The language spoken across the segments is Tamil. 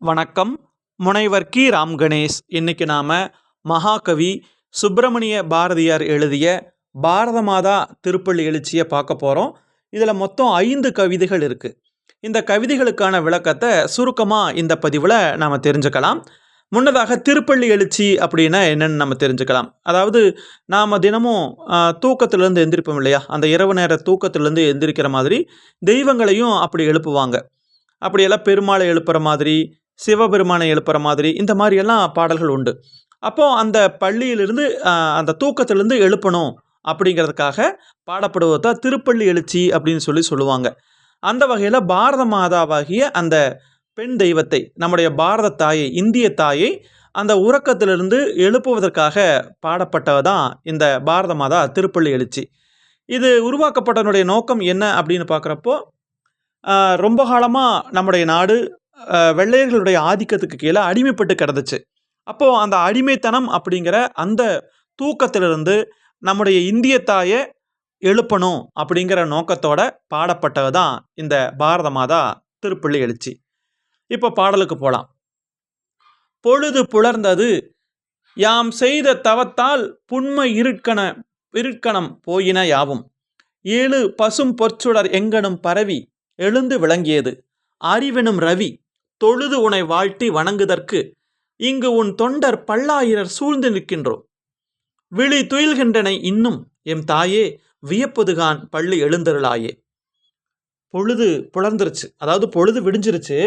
வணக்கம். முனைவர் கி. ராம் கணேஷ். இன்னைக்கு நாம் மகாகவி சுப்பிரமணிய பாரதியார் எழுதிய பாரத மாதா திருப்பள்ளி எழுச்சியை பார்க்க போகிறோம் இதில் மொத்தம் ஐந்து கவிதைகள் இருக்குது இந்த கவிதைகளுக்கான விளக்கத்தை சுருக்கமாக இந்த பதிவில் நாம் தெரிஞ்சுக்கலாம். முன்னதாக திருப்பள்ளி எழுச்சி அப்படின்னா என்னென்னு நம்ம தெரிஞ்சுக்கலாம். அதாவது நாம் தினமும் தூக்கத்திலேருந்து எந்திரிப்போம் இல்லையா? அந்த இரவு நேர தூக்கத்திலேருந்து எந்திரிக்கிற மாதிரி தெய்வங்களையும் அப்படி எழுப்புவாங்க. அப்படியெல்லாம் பெருமாளை எழுப்புற மாதிரி சிவபெருமானை எழுப்புற மாதிரி இந்த மாதிரியெல்லாம் பாடல்கள் உண்டு. அப்போது அந்த பள்ளியிலிருந்து அந்த தூக்கத்திலிருந்து எழுப்பணும் அப்படிங்கிறதுக்காக பாடப்படுவதா திருப்பள்ளி எழுச்சி அப்படின்னு சொல்லி சொல்லுவாங்க. அந்த வகையில் பாரத மாதாவாகிய அந்த பெண் தெய்வத்தை நம்முடைய பாரத தாயை இந்திய தாயை அந்த உறக்கத்திலிருந்து எழுப்புவதற்காக பாடப்பட்டதான் இந்த பாரத மாதா திருப்பள்ளி எழுச்சி. இது உருவாக்கப்பட்டனுடைய நோக்கம் என்ன அப்படின்னு பார்க்குறப்போ ரொம்ப காலமாக நம்முடைய நாடு வெள்ளையர்களுடைய ஆதிக்கத்துக்கு கீழே அடிமைப்பட்டு கிடந்துச்சு. அப்போது அந்த அடிமைத்தனம் அப்படிங்கிற அந்த தூக்கத்திலிருந்து நம்முடைய இந்திய தாயை எழுப்பணும் அப்படிங்கிற நோக்கத்தோட பாடப்பட்டது தான் இந்த பாரத மாதா திருப்பள்ளி எழுச்சி. இப்போ பாடலுக்கு போகலாம் பொழுது புலர்ந்தது யாம் செய்த தவத்தால் புண்மை இருக்கண இருக்கணம் போயின யாவும். ஏழு பசும் பொற்சுடர் எங்கனும் பரவி எழுந்து விளங்கியது. அறிவெனும் ரவி தொழுது உனை வாழ்த்தி வணங்குதற்கு இங்கு உன் தொண்டர் பல்லாயிரர் சூழ்ந்து நிற்கின்றோம் விழி துயில்கின்றனை இன்னும் எம் தாயே வியப்பதுகான் பள்ளி எழுந்தருளாயே. பொழுது புலர்ந்துருச்சு. அதாவது பொழுது விடிஞ்சிருச்சு.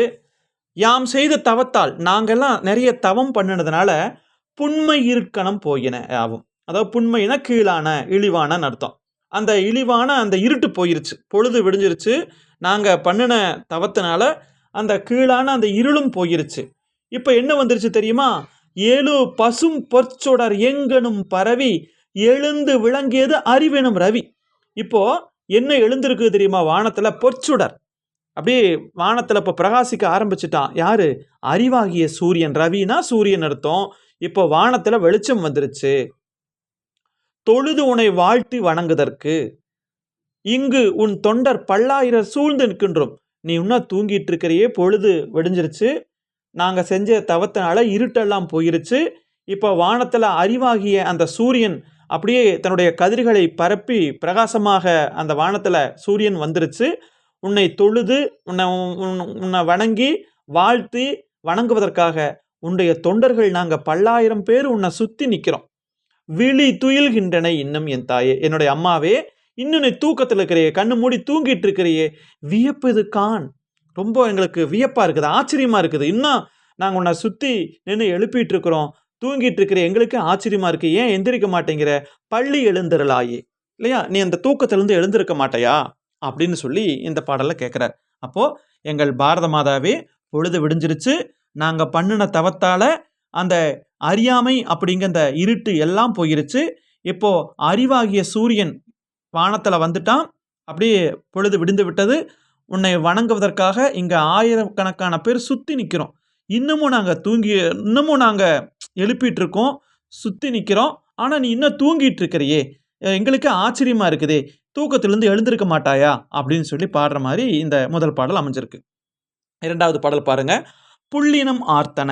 யாம் செய்த தவத்தால் நாங்கெல்லாம் நிறைய தவம் பண்ணினதுனால புண்மை இருக்கணம் போயின ஆகும். அதாவது புண்மைனா கீழான இழிவான அர்த்தம். அந்த இழிவான அந்த இருட்டு போயிருச்சு. பொழுது விடிஞ்சிருச்சு. நாங்கள் பண்ணின தவத்தினால அந்த கீழான அந்த இருளும் போயிருச்சு. இப்போ என்ன வந்துருச்சு தெரியுமா? ஏழு பசும் பொற்சொடர் எங்கனும் பரவி எழுந்து விளங்கியது அறிவெனும் ரவி. இப்போ என்ன எழுந்திருக்கு தெரியுமா? வானத்தில் பொற்சுடர். அப்படியே வானத்தில் இப்போ பிரகாசிக்க ஆரம்பிச்சிட்டான். யாரு? அறிவாகிய சூரியன். ரவினா சூரியன் அர்த்தம். இப்போ வானத்தில் வெளிச்சம் வந்துருச்சு. தொழுது உனை வாழ்த்தி வணங்குதற்கு. இங்கு உன் தொண்டர் பல்லாயிரம் சூழ்ந்து நிற்கின்றோம். நீ இன்னும் தூங்கிட்டு இருக்கிறையே பொழுது வெடிஞ்சிருச்சு. நாங்கள் செஞ்ச தவத்தினால இருட்டெல்லாம் போயிருச்சு. இப்போ வானத்தில் அறிவாகிய அந்த சூரியன் அப்படியே தன்னுடைய கதிர்களை பரப்பி பிரகாசமாக அந்த வானத்தில் சூரியன் வந்துருச்சு. உன்னை தொழுது உன்னை உன்- உன்னை வணங்கி வாழ்த்தி வணங்குவதற்காக உன்னுடைய தொண்டர்கள் நாங்கள் பல்லாயிரம் பேர் உன்னை சுற்றி நிற்கிறோம் விழி துயில்கின்றன இன்னும் என் தாயே என்னுடைய அம்மாவே. இன்னும் நீ தூக்கத்தில் இருக்கிறியே கண்ணு மூடி தூங்கிட்டு இருக்கிறியே. வியப்பு இது கான். ரொம்ப எங்களுக்கு வியப்பாக இருக்குது ஆச்சரியமாக இருக்குது. இன்னும் நாங்கள் உன்னை சுற்றி நின்று எழுப்பிட்டு இருக்கிறோம். தூங்கிட்டு இருக்கிற எங்களுக்கு ஆச்சரியமாக இருக்குது ஏன் எந்திரிக்க மாட்டேங்கிற? பள்ளி எழுந்திரலாயே இல்லையா? நீ அந்த தூக்கத்திலிருந்து எழுந்திருக்க மாட்டையா? அப்படின்னு சொல்லி இந்த பாடலில் கேட்குறார் அப்போது எங்கள் பாரத மாதாவே பொழுது விடிஞ்சிருச்சு. நாங்கள் பண்ணின தவத்தால் அந்த அறியாமை அப்படிங்கிற அந்த இருட்டு எல்லாம் போயிருச்சு. இப்போது அறிவாகிய சூரியன் வானத்தில் வந்துட்டான். அப்படியே பொழுது விடிந்து விட்டது. உன்னை வணங்குவதற்காக இங்கே ஆயிரக்கணக்கான பேர் சுற்றி நிற்கிறோம் இன்னமும் நாங்கள் தூங்கி இன்னமும் நாங்கள் எழுப்பிட்டு இருக்கோம் சுற்றி நிற்கிறோம் ஆனால் நீ இன்னும் தூங்கிட்டு இருக்கிறியே எங்களுக்கு ஆச்சரியமாக இருக்குதே. தூக்கத்திலேருந்து எழுந்திருக்க மாட்டாயா? அப்படின்னு சொல்லி பாடுற மாதிரி இந்த முதல் பாடல் அமைஞ்சிருக்கு. இரண்டாவது பாடல் பாருங்க. புள்ளினம் ஆர்த்தன.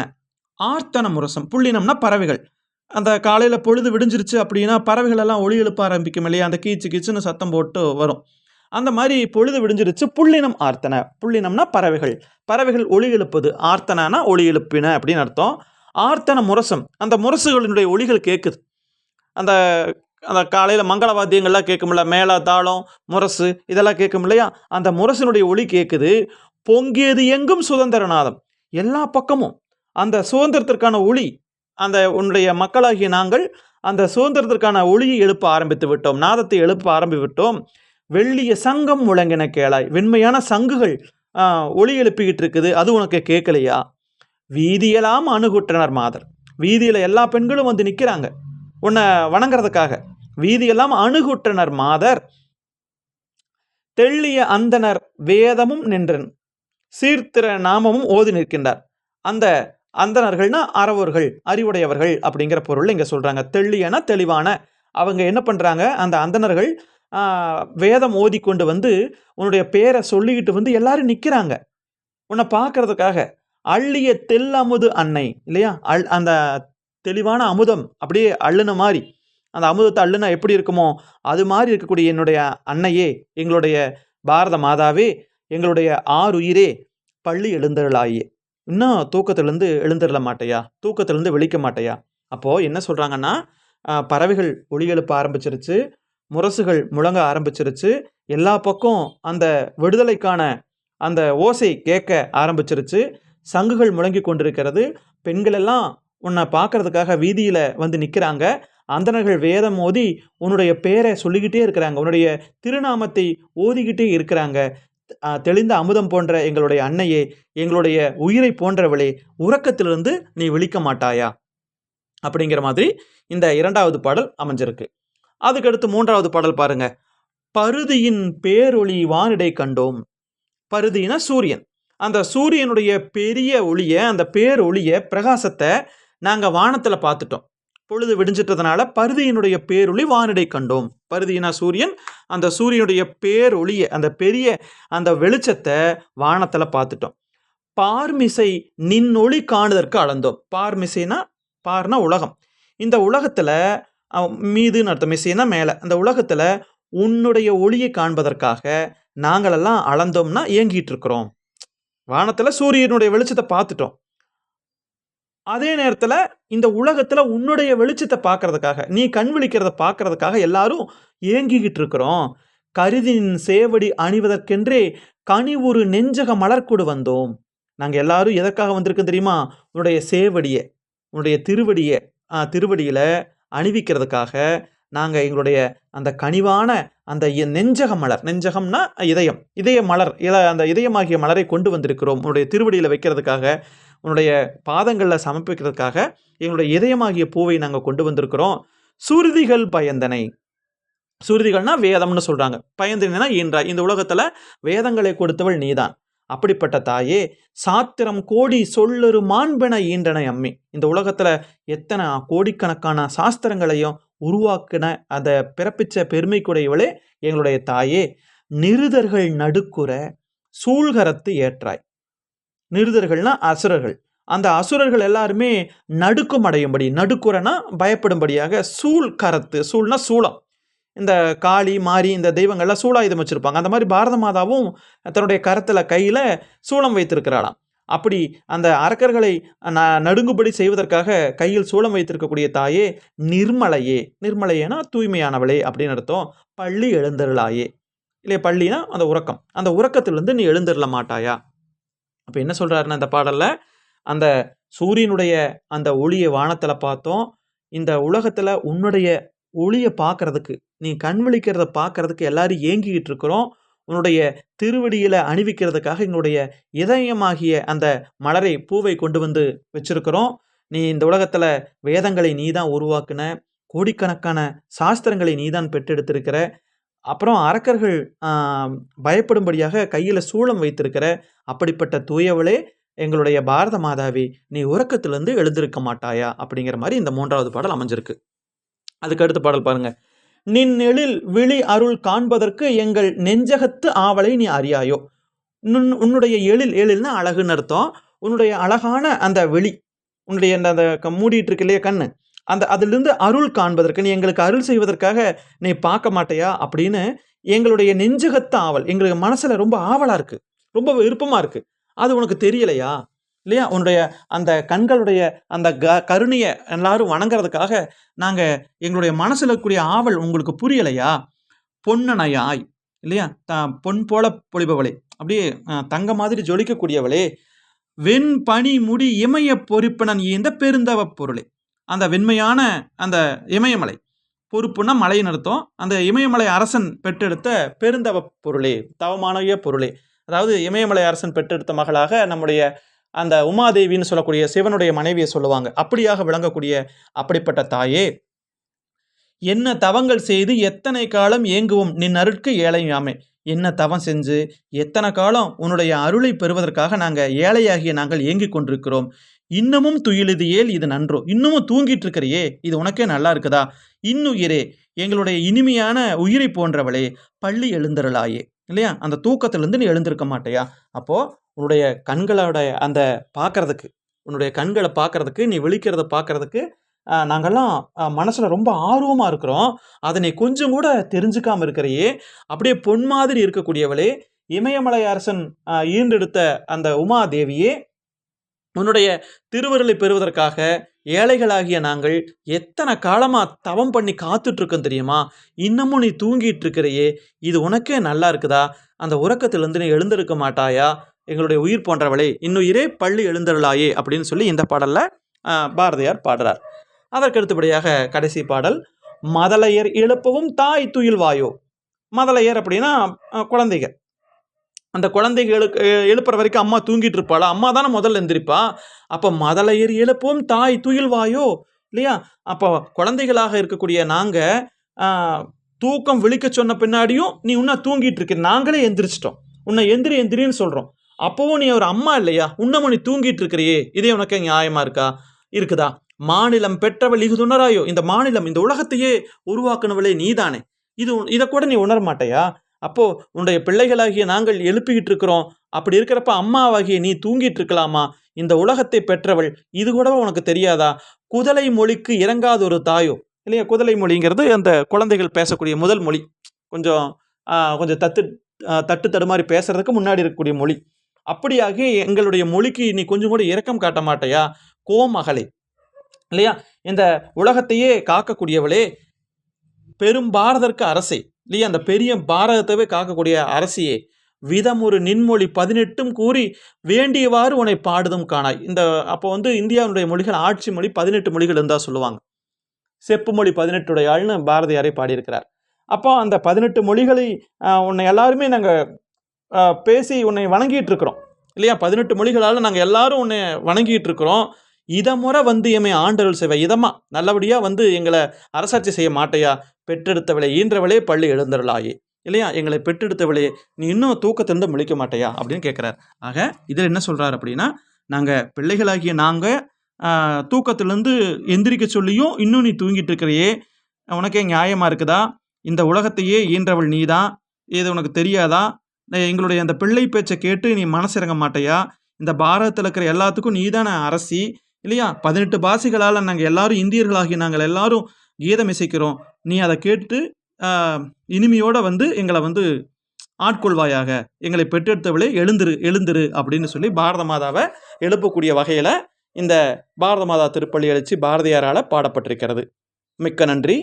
ஆர்த்தன முரசம். புள்ளினம்னா பறவைகள். அந்த காலையில் பொழுது விடிஞ்சிருச்சு அப்படின்னா பறவைகள் எல்லாம் ஒளி எழுப்ப ஆரம்பிக்கும் இல்லையா? அந்த கீச்சு கீச்சுன்னு சத்தம் போட்டு வரும். அந்த மாதிரி பொழுது விடிஞ்சிருச்சு புள்ளினம் ஆர்த்தன. புள்ளினம்னா பறவைகள். பறவைகள் ஒளி எழுப்புது. ஆர்த்தனானா ஒளி எழுப்பின அப்படின்னு அர்த்தம். ஆர்த்தன முரசம். அந்த முரசுகளினுடைய ஒளிகள் கேட்குது. அந்த அந்த காலையில் மங்களவாதியங்கள்லாம் கேட்க கேட்கும்ல மேள தாளம் முரசு இதெல்லாம் கேட்கும் இல்லையா? அந்த முரசினுடைய ஒளி கேட்குது. பொங்கியது எங்கும் சுதந்திரநாதம். எல்லா பக்கமும். அந்த சுதந்திரத்திற்கான ஒளி அந்த உன்னுடைய மக்களாகிய நாங்கள் அந்த சுதந்திரத்திற்கான ஒளியை எழுப்ப ஆரம்பித்து விட்டோம் நாதத்தை எழுப்ப ஆரம்பிவிட்டோம். வெள்ளிய சங்கம் முழங்கின கேளாய். வெண்மையான சங்குகள் ஒளி எழுப்பிக்கிட்டு இருக்குது. அது உனக்கு கேட்கலையா? வீதியெல்லாம் அணுகுற்றனர் மாதர். வீதியில் எல்லா பெண்களும் வந்து நிற்கிறாங்க உன்னை வணங்குறதுக்காக. வீதியெல்லாம் அணுகுற்றனர் மாதர். தெள்ளிய அந்தனர் வேதமும் நின்றன். சீர்த்திர நாமமும் ஓதி நிற்கின்றார். அந்த அந்தணர்கள்னா அறவர்கள் அறிவுடையவர்கள் அப்படிங்கிற பொருள் இங்கே சொல்கிறாங்க தெள்ளியனா தெளிவான. அவங்க என்ன பண்ணுறாங்க அந்த அந்தணர்கள் வேதம் ஓதி கொண்டு வந்து உன்னுடைய பேரை சொல்லிக்கிட்டு வந்து எல்லாரும் நிற்கிறாங்க உன்னை பார்க்கறதுக்காக. அள்ளிய தெல் அமுது அன்னை இல்லையா? அல் அந்த தெளிவான அமுதம் அப்படியே அள்ளுன மாதிரி அந்த அமுதத்தை அள்ளுனா எப்படி இருக்குமோ? அது மாதிரி இருக்கக்கூடிய என்னுடைய அன்னையே எங்களுடைய பாரத மாதாவே எங்களுடைய ஆறுயிரே பள்ளி எழுந்தருளாயே. இன்னும் தூக்கத்திலேருந்து எழுந்துடல மாட்டையா தூக்கத்திலேருந்து விழிக்க மாட்டையா அப்போது என்ன சொல்கிறாங்கன்னா பறவைகள் ஒளி எழுப்ப ஆரம்பிச்சிருச்சு முரசுகள் முழங்க ஆரம்பிச்சிருச்சு எல்லா பக்கம் அந்த விடுதலைக்கான அந்த ஓசை கேட்க ஆரம்பிச்சிருச்சு சங்குகள் முழங்கி கொண்டிருக்கிறது பெண்கள் எல்லாம் உன்னை பார்க்கறதுக்காக வீதியில் வந்து நிற்கிறாங்க அந்தணர்கள் வேதம் ஓதி உன்னுடைய பேரை சொல்லிக்கிட்டே இருக்கிறாங்க உன்னுடைய திருநாமத்தை ஓதிக்கிட்டே இருக்கிறாங்க தெளிந்த அமுதம் போன்ற எங்களுடைய அன்னையே எங்களுடைய உயிரை போன்றவளே உறக்கத்திலிருந்து நீ விழிக்க மாட்டாயா? அப்படிங்கிற மாதிரி இந்த இரண்டாவது பாடல் அமைஞ்சிருக்கு. அதுக்கடுத்து மூன்றாவது பாடல் பாருங்க. பருதியின் பேரொளி வானிடை கண்டோம். பருதினா சூரியன். அந்த சூரியனுடைய பெரிய ஒளிய அந்த பேரொளிய பிரகாசத்தை நாங்கள் வானத்தில் பார்த்துட்டோம். பொழுது விடிஞ்சிட்டதுனால பருதியினுடைய பேரொளி வானிடை கண்டோம். பருதினா சூரியன் அந்த சூரியனுடைய பேரொளியை அந்த பெரிய அந்த வெளிச்சத்தை வானத்தில் பார்த்துட்டோம். பார்மிசை நின்னொளி காணுதற்கு அளந்தோம். பார்மிசைனா பார்னா உலகம். இந்த உலகத்தில் மீதுன்னு அர்த்தம் மிசைனா மேலே. அந்த உலகத்தில் உன்னுடைய ஒளியை காண்பதற்காக நாங்களெல்லாம் அளந்தோம்னா இயங்கிட்டு இருக்கிறோம். வானத்தில் சூரியனுடைய வெளிச்சத்தை பார்த்துட்டோம். அதே நேரத்தில் இந்த உலகத்தில் உன்னுடைய வெளிச்சத்தை பார்க்கறதுக்காக நீ கண் விழிக்கிறத பார்க்கறதுக்காக எல்லாரும் ஏங்கிக்கிட்டு இருக்கிறோம். கருதின் சேவடி அணிவதற்கென்றே கனிவுறு நெஞ்சக மலர்கூடு வந்தோம். நாங்கள் எல்லாரும் எதற்காக வந்திருக்கோம் தெரியுமா? உன்னுடைய சேவடியை உன்னுடைய திருவடியை திருவடியில் அணிவிக்கிறதுக்காக நாங்கள் எங்களுடைய அந்த கனிவான அந்த நெஞ்சக மலர் நெஞ்சகம்னா இதயம் இதய மலர் இத அந்த இதயமாகிய மலரை கொண்டு வந்திருக்கிறோம். உன்னுடைய திருவடியில் வைக்கிறதுக்காக உன்னுடைய பாதங்களில் சமர்ப்பிக்கிறதுக்காக எங்களுடைய இதயமாகிய பூவை நாங்கள் கொண்டு வந்திருக்கிறோம். சுருதிகள் பயந்தனை. சுருதிகள்னா வேதம்னு சொல்கிறாங்க பயந்தனைனா ஈன்றாய் இந்த உலகத்தில் வேதங்களை கொடுத்தவள் நீதான். அப்படிப்பட்ட தாயே சாத்திரம் கோடி சொல்லொரு மாண்பென ஈன்றனை அம்மி. இந்த உலகத்தில் எத்தனை கோடிக்கணக்கான சாஸ்திரங்களையும் உருவாக்கின அதை பிறப்பிச்ச பெருமைக்குடையவளே எங்களுடைய தாயே. நிருதர்கள் நடுக்குற சூழ்கரத்து ஏற்றாய். நிருதர்கள்னா அசுரர்கள். அந்த அசுரர்கள் எல்லாருமே நடுக்கம் அடையும்படி நடுக்குறனா பயப்படும்படியாக சூழ் கரத்து சூழ்னா சூளம். இந்த காளி மாரி இந்த தெய்வங்கள்லாம் சூழாயுதம் வச்சுருப்பாங்க. அந்த மாதிரி பாரத மாதாவும் தன்னுடைய கரத்தில் கையில் சூளம் வைத்திருக்கிறாளாம். அப்படி அந்த அரக்கர்களை ந நடுங்குபடி செய்வதற்காக கையில் சூளம் வைத்திருக்கக்கூடிய தாயே நிர்மலையே. நிர்மலையேனா தூய்மையானவளே அப்படின்னு அர்த்தம். பள்ளி எழுந்தருளாயே. இல்லையா பள்ளினா அந்த உறக்கம். அந்த உறக்கத்திலிருந்து நீ எழுந்தருள மாட்டாயா? அப்போ என்ன சொல்கிறாருன்னா அந்த பாடலில் அந்த சூரியனுடைய அந்த ஒளியை வானத்தில் பார்த்தோம். இந்த உலகத்தில் உன்னுடைய ஒளியை பார்க்கறதுக்கு நீ கண் விழிக்கிறத பார்க்கறதுக்கு எல்லாரும் ஏங்கிக்கிட்டு இருக்கிறோம். உன்னுடைய திருவடியில் அணிவிக்கிறதுக்காக எங்களுடைய இதயமாகிய அந்த மலரை பூவை கொண்டு வந்து வச்சிருக்கிறோம். நீ இந்த உலகத்தில் வேதங்களை நீ தான் உருவாக்குன கோடிக்கணக்கான சாஸ்திரங்களை நீ தான் பெற்றெடுத்திருக்கிற. அப்புறம் அரக்கர்கள் பயப்படும்படியாக கையில் சூளம் வைத்திருக்கிற அப்படிப்பட்ட தூயவளே எங்களுடைய பாரத மாதாவி நீ உறக்கத்திலிருந்து எழுந்திருக்க மாட்டாயா? அப்படிங்கிற மாதிரி இந்த மூன்றாவது பாடல் அமைஞ்சிருக்கு. அதுக்கு அடுத்த பாடல் பாருங்க. நின் எழில் விழி அருள் காண்பதற்கு எங்கள் நெஞ்சகத்து ஆவலை நீ அறியாயோ? நுண் உன்னுடைய எழில் எழில்னா அழகுன்னு அர்த்தம். உன்னுடைய அழகான அந்த வெளி உன்னுடைய அந்த அந்த க- மூடிட்டு இருக்கு இல்லையா கண்ணு? அந்த அதிலிருந்து அருள் காண்பதற்கு நீ எங்களுக்கு அருள் செய்வதற்காக நீ பார்க்க மாட்டையா? அப்படின்னு எங்களுடைய நெஞ்சகத்த ஆவல். எங்களுக்கு மனசில் ரொம்ப ஆவலாக இருக்குது ரொம்ப விருப்பமாக இருக்குது அது உனக்கு தெரியலையா? இல்லையா? உன்னுடைய அந்த கண்களுடைய அந்த க கருணையை எல்லாரும் வணங்குறதுக்காக நாங்கள் எங்களுடைய மனசில் இருக்கக்கூடிய ஆவல் உங்களுக்கு புரியலையா? பொன்னணையாய் இல்லையா? த பொன் போல பொழிபவளே. அப்படியே தங்க மாதிரி ஜொலிக்கக்கூடியவளே. வெண் பனி முடி இமய பொறுப்பனன் இந்த பெருந்தவ பொருளே. அந்த வெண்மையான அந்த இமயமலை. பொறுப்புன்னா மலையின் அர்த்தம். அந்த இமயமலை அரசன் பெற்றெடுத்த பெருந்தவ பொருளே தவமானவைய பொருளே. அதாவது இமயமலை அரசன் பெற்றெடுத்த மகளாக நம்முடைய அந்த உமாதேவின்னு சொல்லக்கூடிய சிவனுடைய மனைவியை சொல்லுவாங்க. அப்படியாக விளங்கக்கூடிய அப்படிப்பட்ட தாயே என்ன தவங்கள் செய்து எத்தனை காலம் ஏங்குவோம் நின் அருட்கு ஏழையாமே என்ன தவம் செஞ்சு எத்தனை காலம் உன்னுடைய அருளை பெறுவதற்காக நாங்கள் ஏழையாகிய நாங்கள் ஏங்கிக் கொண்டிருக்கிறோம்? இன்னமும் துயிலுது ஏல் இது நன்றோ? இன்னமும் தூங்கிட்டு இருக்கிறியே இது உனக்கே நல்லா இருக்குதா? இன்னுயிரே எங்களுடைய இனிமையான உயிரை போன்றவளே பள்ளி எழுந்திரலாயே இல்லையா? அந்த தூக்கத்திலேருந்து நீ எழுந்திருக்க மாட்டேயா? அப்போ உன்னுடைய கண்களோட அந்த பார்க்கறதுக்கு உன்னுடைய கண்களை பார்க்கறதுக்கு நீ விழிக்கிறத பார்க்கறதுக்கு நாங்கள்லாம் நாங்கெல்லாம் ரொம்ப ஆர்வமாக இருக்கிறோம். அதை நீ கொஞ்சம் கூட தெரிஞ்சுக்காமல் இருக்கிறையே. அப்படியே பொன் மாதிரி இருக்கக்கூடியவளே இமயமலை அரசன் ஈண்டெடுத்த அந்த உமாதேவியே உன்னுடைய திருவருளை பெறுவதற்காக ஏழைகளாகிய நாங்கள் எத்தனை காலமாக தவம் பண்ணி காத்துட்ருக்கோம் தெரியுமா? இன்னமும் நீ தூங்கிட்டு இருக்கிறையே இது உனக்கே நல்லா இருக்குதா? அந்த உறக்கத்திலிருந்து நீ எழுந்திருக்க மாட்டாயா? எங்களுடைய உயிர் போன்றவளே இன்னுயிரே பள்ளி எழுந்தருளாயே அப்படின்னு சொல்லி இந்த பாடலில் பாரதியார் பாடுறார். அதற்கு அடுத்தபடியாக கடைசி பாடல் மதலையர் எழுப்பவும் தாய் துயில் வாயோ? மதலையர் அப்படின்னா குழந்தைகள். அந்த குழந்தைங்க எழு எழுப்புற வரைக்கும் அம்மா தூங்கிட்டு இருப்பாளா அம்மா தானே முதல்ல எந்திரிப்பா? அப்போ மதலை ஏறி எழுப்பவும் தாய் துயில் வாயோ இல்லையா? அப்போ குழந்தைகளாக இருக்கக்கூடிய நாங்கள் தூக்கம் விழிக்க சொன்ன பின்னாடியும் நீ இன்னும் தூங்கிட்டு இருக்க நாங்களே எந்திரிச்சிட்டோம். உன்னை எந்திரி எந்திரின்னு சொல்கிறோம் அப்போவும் நீ ஒரு அம்மா இல்லையா? உன்னமும் நீ தூங்கிட்டு இருக்கிறியே இதே உனக்கு நியாயமாக இருக்கா? இருக்குதா? மாநிலம் பெற்றவள் இது உணராயோ இந்த மாநிலம் இந்த உலகத்தையே உருவாக்குனவளே நீதானே. இது இதை கூட நீ உணர மாட்டையா அப்போது உன்னுடைய பிள்ளைகளாகிய நாங்கள் எழுப்பிக்கிட்டு இருக்கிறோம் அப்படி இருக்கிறப்ப அம்மாவாகிய நீ தூங்கிட்டு இருக்கலாமா இந்த உலகத்தை பெற்றவள் இது கூட உனக்கு தெரியாதா? குதலை மொழிக்கு இறங்காத ஒரு தாயோ? இல்லையா? குதலை மொழிங்கிறது அந்த குழந்தைகள் பேசக்கூடிய முதல் மொழி. கொஞ்சம் கொஞ்சம் தத்து தட்டு தடுமாறி பேசுறதுக்கு முன்னாடி இருக்கக்கூடிய மொழி. அப்படியாக எங்களுடைய மொழிக்கு நீ கொஞ்சம் கூட இரக்கம் காட்ட மாட்டையா? கோமகளே. இல்லையா? இந்த உலகத்தையே காக்கக்கூடியவளே பெரும் பாரதற்கு அரசே. இல்லையா அந்த பெரிய பாரதத்தவே காக்கக்கூடிய அரசியே விதம் ஒரு நின்மொழி பதினெட்டும் கூறி வேண்டியவாறு உன்னை பாடுதும் காணாய். இந்த அப்போ வந்து இந்தியாவுடைய மொழிகள் ஆட்சி மொழி பதினெட்டு மொழிகள் இருந்தால் சொல்லுவாங்க. செப்பு மொழி பதினெட்டுடைய ஆள்னு பாரதியாரே பாடியிருக்கிறார். அப்போ அந்த பதினெட்டு மொழிகளை உன்னை எல்லாருமே நாங்கள் பேசி உன்னை வணங்கிட்டு இருக்கிறோம். இல்லையா? பதினெட்டு மொழிகளால் நாங்கள் எல்லாரும் உன்னை வணங்கிட்டு இருக்கிறோம். இதை முறை வந்து எம்மை ஆண்டருள் செய்வ. இதமா நல்லபடியாக வந்து எங்களை அரசாட்சி செய்ய மாட்டையா? பெற்றெடுத்தவளே ஈன்றவளே பள்ளி எழுந்தருளாயே. இல்லையா? எங்களை பெற்றெடுத்தவளே நீ இன்னும் தூக்கத்திலிருந்து முழிக்க மாட்டையா? அப்படின்னு கேட்குறார். ஆக இதில் என்ன சொல்கிறார் அப்படின்னா நாங்கள் பிள்ளைகளாகிய நாங்கள் தூக்கத்திலேருந்து எந்திரிக்க சொல்லியும் இன்னும் நீ தூங்கிட்டு இருக்கிறையே. உனக்கே நியாயமாக இருக்குதா? இந்த உலகத்தையே ஈன்றவள் நீ தான் இது உனக்கு தெரியாதா? எங்களுடைய அந்த பிள்ளை பேச்சை கேட்டு நீ மனசிறங்க மாட்டையா? இந்த பாரதத்தில் இருக்கிற எல்லாத்துக்கும் நீதான அரசி. இல்லையா? பதினெட்டு பாஷைகளால் நாங்கள் எல்லாரும் இந்தியர்களாகி நாங்கள் எல்லாரும் கீதம் இசைக்கிறோம். நீ அதை கேட்டு இனிமையோடு வந்து எங்களை வந்து ஆட்கொள்வாயாக. எங்களை பெற்றெடுத்தவளே எழுந்திரு எழுந்திரு அப்படின்னு சொல்லி பாரத மாதாவை எழுப்பக்கூடிய வகையில் இந்த பாரத மாதா திருப்பள்ளி எழுச்சி பாரதியாரால் பாடப்பட்டிருக்கிறது. மிக்க நன்றி.